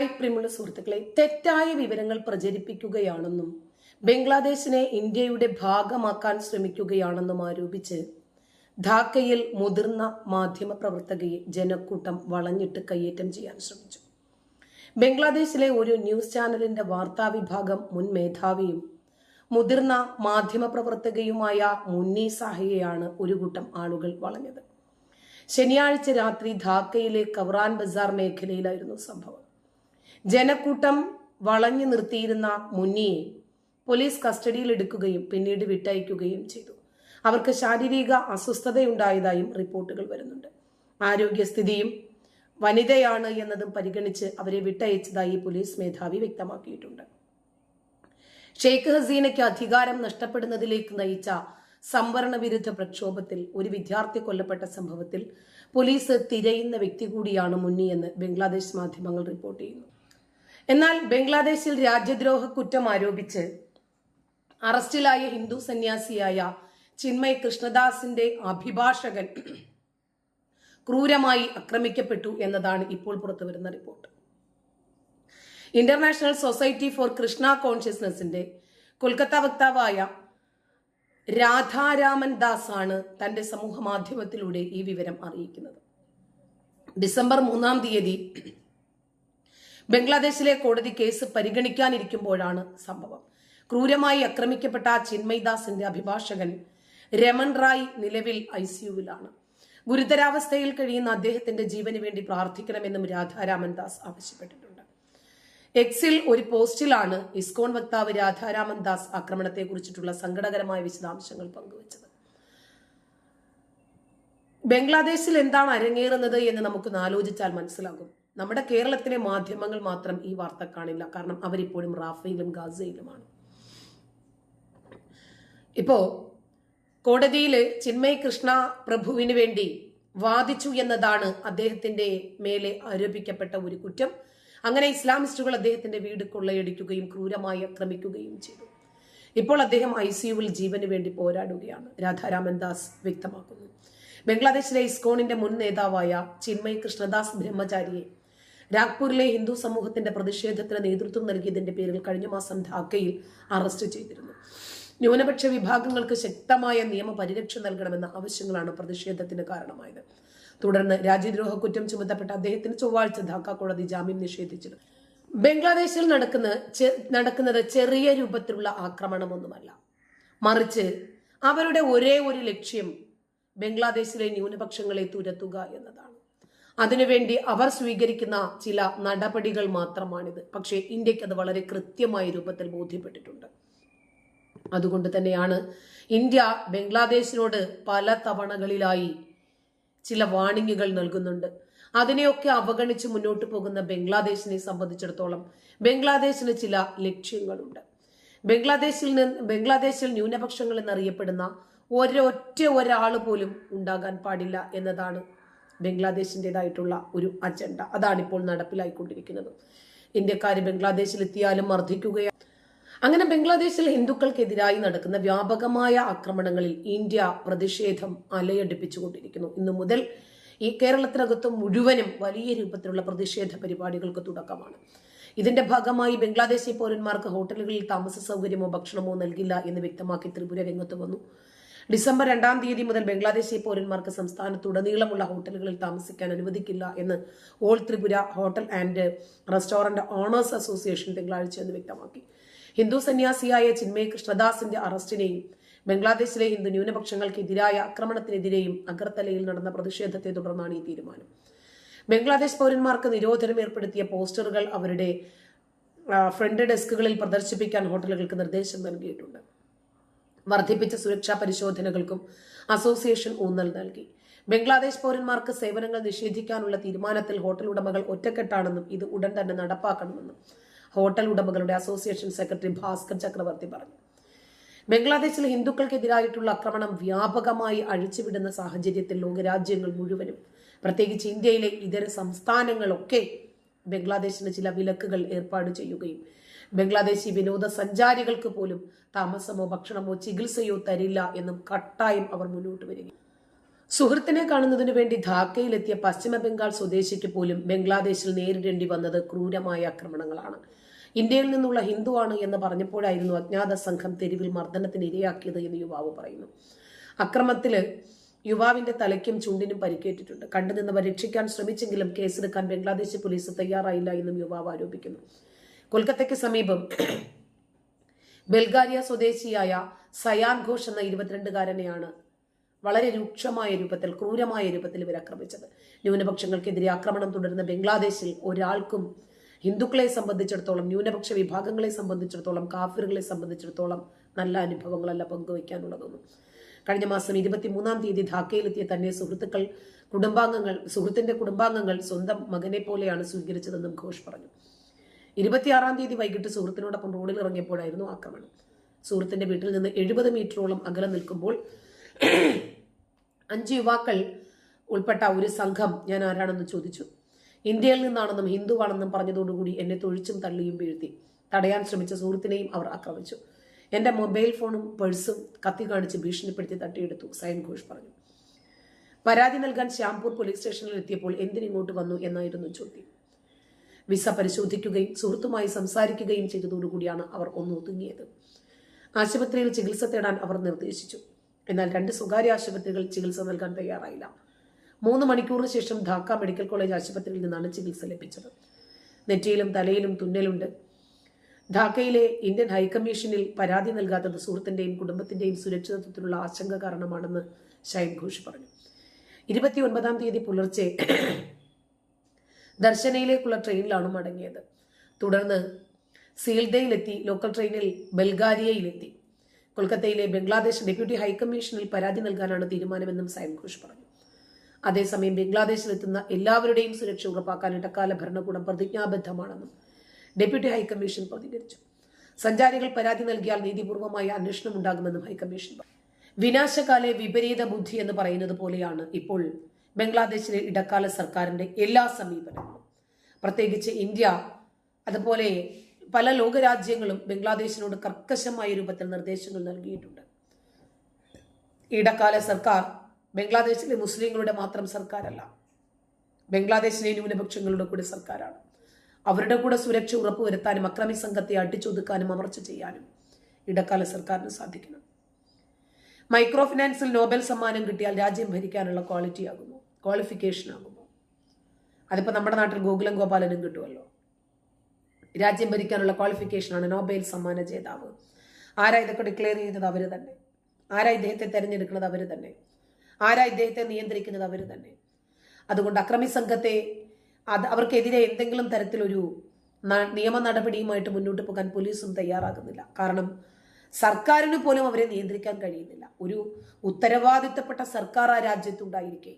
പ്രിയമുള്ള സുഹൃത്തുക്കളെ തെറ്റായ വിവരങ്ങൾ പ്രചരിപ്പിക്കുകയാണെന്നും ബംഗ്ലാദേശിനെ ഇന്ത്യയുടെ ഭാഗമാക്കാൻ ശ്രമിക്കുകയാണെന്നും ആരോപിച്ച് ധാക്കയിൽ മുതിർന്ന മാധ്യമ പ്രവർത്തകയെ ജനക്കൂട്ടം വളഞ്ഞിട്ട് കയ്യേറ്റം ചെയ്യാൻ ശ്രമിച്ചു. ബംഗ്ലാദേശിലെ ഒരു ന്യൂസ് ചാനലിന്റെ വാർത്താ വിഭാഗം മുൻ മേധാവിയും മുതിർന്ന മാധ്യമ പ്രവർത്തകയുമായ മുന്നി സാഹയെയാണ് ഒരു കൂട്ടം ആളുകൾ വളഞ്ഞത്. ശനിയാഴ്ച രാത്രി ധാക്കയിലെ കവറാൻ ബസാർ മേഖലയിലായിരുന്നു സംഭവം. ജനക്കൂട്ടം വളഞ്ഞു നിർത്തിയിരുന്ന മുന്നിയെ പോലീസ് കസ്റ്റഡിയിൽ എടുക്കുകയും പിന്നീട് വിട്ടയക്കുകയും ചെയ്തു. അവർക്ക് ശാരീരിക അസ്വസ്ഥതയുണ്ടായതായും റിപ്പോർട്ടുകൾ വരുന്നുണ്ട്. ആരോഗ്യസ്ഥിതിയും വനിതയാണ് എന്നതും പരിഗണിച്ച് അവരെ വിട്ടയച്ചതായി പോലീസ് മേധാവി വ്യക്തമാക്കിയിട്ടുണ്ട്. ഷെയ്ഖ് ഹസീനയ്ക്ക് അധികാരം നഷ്ടപ്പെടുന്നതിലേക്ക് നയിച്ച സംവരണ വിരുദ്ധ പ്രക്ഷോഭത്തിൽ ഒരു വിദ്യാർത്ഥി കൊല്ലപ്പെട്ട സംഭവത്തിൽ പോലീസ് തിരയുന്ന വ്യക്തി കൂടിയാണ് മുന്നിയെന്ന് ബംഗ്ലാദേശ് മാധ്യമങ്ങൾ റിപ്പോർട്ട് ചെയ്യുന്നു. എന്നാൽ ബംഗ്ലാദേശിൽ രാജ്യദ്രോഹ കുറ്റം ആരോപിച്ച് അറസ്റ്റിലായ ഹിന്ദു സന്യാസിയായ ചിന്മയ് കൃഷ്ണദാസിന്റെ അഭിഭാഷകൻ ക്രൂരമായി ആക്രമിക്കപ്പെട്ടു എന്നതാണ് ഇപ്പോൾ പുറത്തുവരുന്ന report. International society for Krishna കോൺഷ്യസ്നസിന്റെ Kolkata വക്താവായ രാധാരാമൻ ദാസ് ആണ് തന്റെ സമൂഹ മാധ്യമത്തിലൂടെ ഈ വിവരം അറിയിക്കുന്നത്. ഡിസംബർ മൂന്നാം തീയതി ബംഗ്ലാദേശിലെ കോടതി കേസ് പരിഗണിക്കാനിരിക്കുമ്പോഴാണ് സംഭവം. ക്രൂരമായി ആക്രമിക്കപ്പെട്ട ചിന്മയ്ദാസിന്റെ അഭിഭാഷകൻ രമൺ റായ് നിലവിൽ ഐ സിയുവിലാണ് ഗുരുതരാവസ്ഥയിൽ കഴിയുന്ന അദ്ദേഹത്തിന്റെ ജീവന് വേണ്ടി പ്രാർത്ഥിക്കണമെന്നും രാധാരാമൻ ദാസ് ആവശ്യപ്പെട്ടിട്ടുണ്ട്. എക്സിൽ ഒരു പോസ്റ്റിലാണ് ഇസ്കോൺ വക്താവ് രാധാരാമൻ ദാസ് ആക്രമണത്തെക്കുറിച്ചിട്ടുള്ള സങ്കടകരമായ വിശദാംശങ്ങൾ പങ്കുവച്ചത്. ബംഗ്ലാദേശിൽ എന്താണ് അരങ്ങേറുന്നത് എന്ന് നമുക്കൊന്ന് ആലോചിച്ചാൽ മനസ്സിലാകും. നമ്മുടെ കേരളത്തിലെ മാധ്യമങ്ങൾ മാത്രം ഈ വാർത്ത കാണില്ല. കാരണം അവരിപ്പോഴും റാഫയിലും ഗാസയിലുമാണ്. ഇപ്പോ കോടതിയിൽ ചിന്മയ് കൃഷ്ണ പ്രഭുവിന് വേണ്ടി വാദിച്ചു എന്നതാണ് അദ്ദേഹത്തിന്റെ മേലെ ആരോപിക്കപ്പെട്ട ഒരു കുറ്റം. അങ്ങനെ ഇസ്ലാമിസ്റ്റുകൾ അദ്ദേഹത്തിന്റെ വീട് കൊള്ളയടിക്കുകയും ക്രൂരമായി ആക്രമിക്കുകയും ചെയ്തു. ഇപ്പോൾ അദ്ദേഹം ഐ സിയുവിൽ ജീവന് വേണ്ടി പോരാടുകയാണ്. രാധാരാമൻ ദാസ് വ്യക്തമാക്കുന്നു. ബംഗ്ലാദേശിലെ ഇസ്കോണിന്റെ മുൻ നേതാവായ ചിന്മയ് കൃഷ്ണദാസ് ബ്രഹ്മചാരിയെ നാഗ്പൂരിലെ ഹിന്ദു സമൂഹത്തിന്റെ പ്രതിഷേധത്തിന് നേതൃത്വം നൽകിയതിന്റെ പേരിൽ കഴിഞ്ഞ മാസം ധാക്കയിൽ അറസ്റ്റ് ചെയ്തിരുന്നു. ന്യൂനപക്ഷ വിഭാഗങ്ങൾക്ക് ശക്തമായ നിയമ പരിരക്ഷ നൽകണമെന്ന ആവശ്യങ്ങളാണ് പ്രതിഷേധത്തിന് കാരണമായത്. തുടർന്ന് രാജ്യദ്രോഹ കുറ്റം ചുമത്തപ്പെട്ട അദ്ദേഹത്തിന് ചൊവ്വാഴ്ച ധാക്ക കോടതി ജാമ്യം നിഷേധിച്ചിരുന്നു. ബംഗ്ലാദേശിൽ നടക്കുന്ന നടക്കുന്നത് ചെറിയ രൂപത്തിലുള്ള ആക്രമണമൊന്നുമല്ല. മറിച്ച് അവരുടെ ഒരേ ഒരു ലക്ഷ്യം ബംഗ്ലാദേശിലെ ന്യൂനപക്ഷങ്ങളെ തുരത്തുക എന്നതാണ്. അതിനുവേണ്ടി അവർ സ്വീകരിക്കുന്ന ചില നടപടികൾ മാത്രമാണിത്. പക്ഷേ ഇന്ത്യയ്ക്ക് അത് വളരെ കൃത്യമായ രൂപത്തിൽ ബോധ്യപ്പെട്ടിട്ടുണ്ട്. അതുകൊണ്ട് തന്നെയാണ് ഇന്ത്യ ബംഗ്ലാദേശിനോട് പല തവണകളിലായി ചില വാണിങ്ങുകൾ നൽകുന്നുണ്ട്. അതിനെയൊക്കെ അവഗണിച്ച് മുന്നോട്ട് പോകുന്ന ബംഗ്ലാദേശിനെ സംബന്ധിച്ചിടത്തോളം ബംഗ്ലാദേശിന് ചില ലക്ഷ്യങ്ങളുണ്ട്. ബംഗ്ലാദേശിൽ നിന്ന് ബംഗ്ലാദേശിൽ ന്യൂനപക്ഷങ്ങൾ എന്നറിയപ്പെടുന്ന ഒരൊറ്റ ഒരാൾ പോലും ഉണ്ടാകാൻ പാടില്ല എന്നതാണ് ബംഗ്ലാദേശിന്റെതായിട്ടുള്ള ഒരു അജണ്ട. അതാണിപ്പോൾ നടപ്പിലായിക്കൊണ്ടിരിക്കുന്നത്. ഇന്ത്യക്കാർ ബംഗ്ലാദേശിലെത്തിയാലും മർദ്ദിക്കുകയാണ് അങ്ങനെ ബംഗ്ലാദേശിൽ ഹിന്ദുക്കൾക്കെതിരായി നടക്കുന്ന വ്യാപകമായ ആക്രമണങ്ങളിൽ ഇന്ത്യ പ്രതിഷേധം അലയടിപ്പിച്ചുകൊണ്ടിരിക്കുന്നു. ഇന്നു മുതൽ ഈ കേരളത്തിനകത്ത് മുഴുവനും വലിയ രൂപത്തിലുള്ള പ്രതിഷേധ പരിപാടികൾക്ക് തുടക്കമാണ്. ഇതിന്റെ ഭാഗമായി ബംഗ്ലാദേശി പൗരന്മാർക്ക് ഹോട്ടലുകളിൽ താമസ സൗകര്യമോ ഭക്ഷണമോ നൽകില്ല എന്ന് വ്യക്തമാക്കി ത്രിപുര രംഗത്ത് വന്നു. ഡിസംബർ രണ്ടാം തീയതി മുതൽ ബംഗ്ലാദേശി പൗരന്മാർക്ക് സംസ്ഥാനത്തുടനീളമുള്ള ഹോട്ടലുകളിൽ താമസിക്കാൻ അനുവദിക്കില്ല എന്ന് all Tripura hotel and restaurant owners association തിങ്കളാഴ്ച എന്ന് വ്യക്തമാക്കി. ഹിന്ദു സന്യാസിയായ ചിന്മയ് കൃഷ്ണദാസിന്റെ അറസ്റ്റിനെയും ബംഗ്ലാദേശിലെ ഹിന്ദു ന്യൂനപക്ഷങ്ങൾക്കെതിരായ ആക്രമണത്തിനെതിരെയും അഗർത്തലയിൽ നടന്ന പ്രതിഷേധത്തെ തുടർന്നാണ് ഈ തീരുമാനം. ബംഗ്ലാദേശ് പൗരന്മാർക്ക് നിരോധനം ഏർപ്പെടുത്തിയ പോസ്റ്ററുകൾ അവരുടെ ഫ്രണ്ട് ഡെസ്കുകളിൽ പ്രദർശിപ്പിക്കാൻ ഹോട്ടലുകൾക്ക് നിർദ്ദേശം നൽകിയിട്ടുണ്ട്. വർദ്ധിപ്പിച്ച സുരക്ഷാ പരിശോധനകൾക്കും അസോസിയേഷൻ ഊന്നൽ നൽകി. ബംഗ്ലാദേശ് പൗരന്മാർക്ക് സേവനങ്ങൾ നിഷേധിക്കാനുള്ള തീരുമാനത്തിൽ ഹോട്ടൽ ഉടമകൾ ഒറ്റക്കെട്ടാണെന്നും ഇത് ഉടൻ തന്നെ നടപ്പാക്കണമെന്നും ഹോട്ടൽ ഉടമകളുടെ അസോസിയേഷൻ സെക്രട്ടറി ഭാസ്കർ ചക്രവർത്തി പറഞ്ഞു. ബംഗ്ലാദേശിൽ ഹിന്ദുക്കൾക്കെതിരായിട്ടുള്ള ആക്രമണം വ്യാപകമായി അഴിച്ചുവിടുന്ന സാഹചര്യത്തിൽ ലോകരാജ്യങ്ങൾ മുഴുവനും പ്രത്യേകിച്ച് ഇന്ത്യയിലെ ഇതര സംസ്ഥാനങ്ങളൊക്കെ ബംഗ്ലാദേശിന് ചില വിലക്കുകൾ ഏർപ്പാട് ചെയ്യുകയും ബംഗ്ലാദേശി വിനോദസഞ്ചാരികൾക്ക് പോലും താമസമോ ഭക്ഷണമോ ചികിത്സയോ തരില്ല എന്നും കട്ടായും അവർ മുന്നോട്ട് വരികയും സുഹൃത്തിനെ കാണുന്നതിനു വേണ്ടി ധാക്കയിലെത്തിയ പശ്ചിമ ബംഗാൾ സ്വദേശിക്ക് പോലും ബംഗ്ലാദേശിൽ നേരിടേണ്ടി വന്നത് ക്രൂരമായ ആക്രമണങ്ങളാണ്. ഇന്ത്യയിൽ നിന്നുള്ള ഹിന്ദുവാണ് എന്ന് പറഞ്ഞപ്പോഴായിരുന്നു അജ്ഞാത സംഘം തെരുവിൽ മർദ്ദനത്തിന് ഇരയാക്കിയത് എന്ന് യുവാവ് പറയുന്നു. അക്രമത്തിൽ യുവാവിന്റെ തലയ്ക്കും ചുണ്ടിനും പരിക്കേറ്റിട്ടുണ്ട്. കണ്ടുനിന്നവർ രക്ഷിക്കാൻ ശ്രമിച്ചെങ്കിലും കേസെടുക്കാൻ ബംഗ്ലാദേശ് പോലീസ് തയ്യാറായില്ല എന്നും യുവാവ് ആരോപിക്കുന്നു. കൊൽക്കത്തയ്ക്ക് സമീപം ബൽഗാരിയ സ്വദേശിയായ സയാൻ ഘോഷ് എന്ന ഇരുപത്തിരണ്ടുകാരനെയാണ് വളരെ രൂക്ഷമായ രൂപത്തിൽ ക്രൂരമായ രൂപത്തിൽ ഇവർ ആക്രമിച്ചത്. ന്യൂനപക്ഷങ്ങൾക്കെതിരെ ആക്രമണം തുടരുന്ന ബംഗ്ലാദേശിൽ ഒരാൾക്കും ഹിന്ദുക്കളെ സംബന്ധിച്ചിടത്തോളം ന്യൂനപക്ഷ വിഭാഗങ്ങളെ സംബന്ധിച്ചിടത്തോളം കാഫിറുകളെ സംബന്ധിച്ചിടത്തോളം നല്ല അനുഭവങ്ങളല്ല പങ്കുവയ്ക്കാനുള്ളതൊന്നും. കഴിഞ്ഞ മാസം ഇരുപത്തിമൂന്നാം തീയതി ധാക്കയിലെത്തിയ തന്നെ സുഹൃത്തുക്കൾ കുടുംബാംഗങ്ങൾ സുഹൃത്തിന്റെ കുടുംബാംഗങ്ങൾ സ്വന്തം മകനെ പോലെയാണ് സ്വീകരിച്ചതെന്നും ഘോഷ് പറഞ്ഞു. ഇരുപത്തിയാറാം തീയതി വൈകിട്ട് സുഹൃത്തിനോടൊപ്പം റോഡിൽ ഇറങ്ങിയപ്പോഴായിരുന്നു ആക്രമണം. സുഹൃത്തിന്റെ വീട്ടിൽ നിന്ന് എഴുപത് മീറ്ററോളം അകലെ നിൽക്കുമ്പോൾ അഞ്ച് യുവാക്കൾ ഉൾപ്പെട്ട ഒരു സംഘം ഞാൻ ആരാണെന്ന് ചോദിച്ചു. ഇന്ത്യയിൽ നിന്നാണെന്നും ഹിന്ദുവാണെന്നും പറഞ്ഞതോടുകൂടി എന്നെ തൊഴിച്ചും തള്ളിയും വീഴ്ത്തി. തടയാൻ ശ്രമിച്ച സുഹൃത്തിനെയും അവർ ആക്രമിച്ചു. എന്റെ മൊബൈൽ ഫോണും പേഴ്സും കത്തി കാണിച്ച് ഭീഷണിപ്പെടുത്തി തട്ടിയെടുത്തു സൈൻ ഘോഷ് പറഞ്ഞു. പരാതി നൽകാൻ ശ്യാംപൂർ പോലീസ് സ്റ്റേഷനിൽ എത്തിയപ്പോൾ എന്തിനിങ്ങോട്ട് വന്നു എന്നായിരുന്നു ചോദ്യം. വിസ പരിശോധിക്കുകയും സുഹൃത്തുമായി സംസാരിക്കുകയും ചെയ്തതോടുകൂടിയാണ് അവർ ഒന്ന് തുങ്ങിയത് ആശുപത്രിയിൽ ചികിത്സ തേടാൻ അവർ നിർദ്ദേശിച്ചു. എന്നാൽ രണ്ട് സ്വകാര്യ ആശുപത്രികൾ ചികിത്സ നൽകാൻ തയ്യാറായില്ല. മൂന്ന് മണിക്കൂറിന് ശേഷം ധാക്ക മെഡിക്കൽ കോളേജ് ആശുപത്രിയിൽ നിന്നാണ് ചികിത്സ ലഭിച്ചത്. നെറ്റിയിലും തലയിലും തുന്നലുണ്ട്. ധാക്കയിലെ ഇന്ത്യൻ ഹൈക്കമ്മീഷനിൽ പരാതി നൽകാത്തത് സുഹൃത്തിന്റെയും കുടുംബത്തിന്റെയും സുരക്ഷിതത്വത്തിലുള്ള ആശങ്ക കാരണമാണെന്ന് ഷൈൻ ഘോഷ് പറഞ്ഞു. ഇരുപത്തി ഒൻപതാം തീയതി പുലർച്ചെ ദർശനയിലേക്കുള്ള ട്രെയിനിലാണ് മടങ്ങിയത്. തുടർന്ന് സീൽദയിലെത്തി ലോക്കൽ ട്രെയിനിൽ ബൽഗാരിയയിലെത്തി. കൊൽക്കത്തയിലെ ബംഗ്ലാദേശ് ഡെപ്യൂട്ടി ഹൈക്കമ്മീഷനിൽ പരാതി നൽകാനാണ് തീരുമാനമെന്നും സൈൻ ഘോഷ് പറഞ്ഞു. അതേസമയം ബംഗ്ലാദേശിലെത്തുന്ന എല്ലാവരുടെയും സുരക്ഷ ഉറപ്പാക്കാൻ ഇടക്കാല ഭരണകൂടം പ്രതിജ്ഞാബദ്ധമാണെന്നും ഡെപ്യൂട്ടി ഹൈക്കമ്മീഷൻ പ്രതികരിച്ചു. സഞ്ചാരികൾ പരാതി നൽകിയാൽ നീതിപൂർവമായ അന്വേഷണം ഉണ്ടാകുമെന്നും ഹൈക്കമ്മീഷൻ പറഞ്ഞു. വിനാശകാലെ വിപരീത ബുദ്ധി എന്ന് പറയുന്നത് പോലെയാണ് ഇപ്പോൾ ബംഗ്ലാദേശിലെ ഇടക്കാല സർക്കാരിന്റെ എല്ലാ സമീപനങ്ങളും. പ്രത്യേകിച്ച് ഇന്ത്യ അതുപോലെ പല ലോകരാജ്യങ്ങളും ബംഗ്ലാദേശിനോട് കർക്കശമായ രൂപത്തിൽ നിർദ്ദേശങ്ങൾ നൽകിയിട്ടുണ്ട്. ഇടക്കാല സർക്കാർ ബംഗ്ലാദേശിലെ മുസ്ലിങ്ങളുടെ മാത്രം സർക്കാരല്ല ബംഗ്ലാദേശിലെ ന്യൂനപക്ഷങ്ങളുടെ കൂടെ സർക്കാരാണ്. അവരുടെ കൂടെ സുരക്ഷ ഉറപ്പുവരുത്താനും അക്രമി സംഘത്തെ അടിച്ചൊതുക്കാനും അമർച്ച ചെയ്യാനും ഇടക്കാല സർക്കാരിന് സാധിക്കണം. മൈക്രോ ഫിനാൻസിൽ നോബൽ സമ്മാനം കിട്ടിയാൽ രാജ്യം ഭരിക്കാനുള്ള ക്വാളിറ്റി ക്വാളിഫിക്കേഷൻ ആകുമോ അതിപ്പോൾ നമ്മുടെ നാട്ടിൽ ഗോകുലം ഗോപാലനും കിട്ടുമല്ലോ. രാജ്യം ഭരിക്കാനുള്ള ക്വാളിഫിക്കേഷനാണ് നോബൽ സമ്മാന ജേതാവ്. ആരാ ഇതൊക്കെ ഡിക്ലെയർ ചെയ്തത് അവർ തന്നെ. ആരാ ഇദ്ദേഹത്തെ തിരഞ്ഞെടുക്കുന്നത്? അവർ തന്നെ. ആരാ ഇദ്ദേഹത്തെ നിയന്ത്രിക്കുന്നത്? അവർ തന്നെ. അതുകൊണ്ട് അക്രമി സംഘത്തെ അത് അവർക്കെതിരെ എന്തെങ്കിലും തരത്തിലൊരു നിയമ നടപടിയുമായിട്ട് മുന്നോട്ട് പോകാൻ പോലീസും തയ്യാറാകുന്നില്ല. കാരണം സർക്കാരിന് പോലും അവരെ നിയന്ത്രിക്കാൻ കഴിയുന്നില്ല. ഒരു ഉത്തരവാദിത്തപ്പെട്ട സർക്കാർ ആ രാജ്യത്തുണ്ടായിരിക്കെ.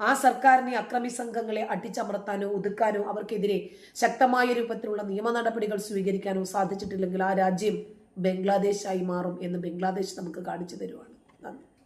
ആ സർക്കാരിനെ അക്രമി സംഘങ്ങളെ അടിച്ചമർത്താനോ ഒതുക്കാനോ അവർക്കെതിരെ ശക്തമായ രൂപത്തിലുള്ള നിയമ നടപടികൾ സ്വീകരിക്കാനോ സാധിച്ചിട്ടില്ലെങ്കിൽ ആ രാജ്യം ബംഗ്ലാദേശായി മാറും എന്ന് ബംഗ്ലാദേശ് നമുക്ക് കാണിച്ചു തരുവാണ്. നന്ദി.